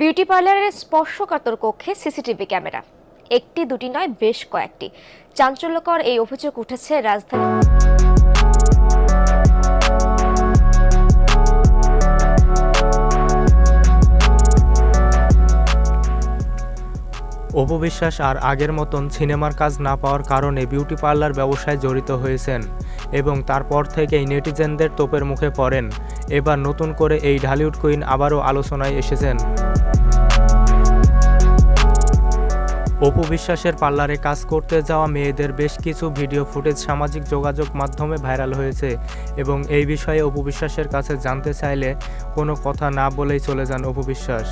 Beauty পার্লারের স্পর্শকাতর কক্ষে সিসিটিভি ক্যামেরা। একটি, দুটি নয়, বেশ কয়েকটি। চাঞ্চল্যকর এই অভিযোগ উঠেছে রাজধানী অপবিশ্বাস আর আগের মতন সিনেমার কাজ না পাওয়ার কারণে বিউটি পার্লার ব্যবসায় জড়িত হয়েছেন এবং তারপর থেকেই নেটিজেনদের তোপের মুখে পড়েন। এবার নতুন করে এই ঢালিউড কুইন আবারও আলোচনায় এসেছেন। অপু বিশ্বাসের পার্লারে কাজ করতে যাওয়া মেয়েদের বেশ কিছু ভিডিও ফুটেজ সামাজিক যোগাযোগ মাধ্যমে ভাইরাল হয়েছে এবং এই বিষয়ে অপু বিশ্বাসের কাছে জানতে চাইলে কোনো কথা না বলেই চলে যান অপু বিশ্বাস।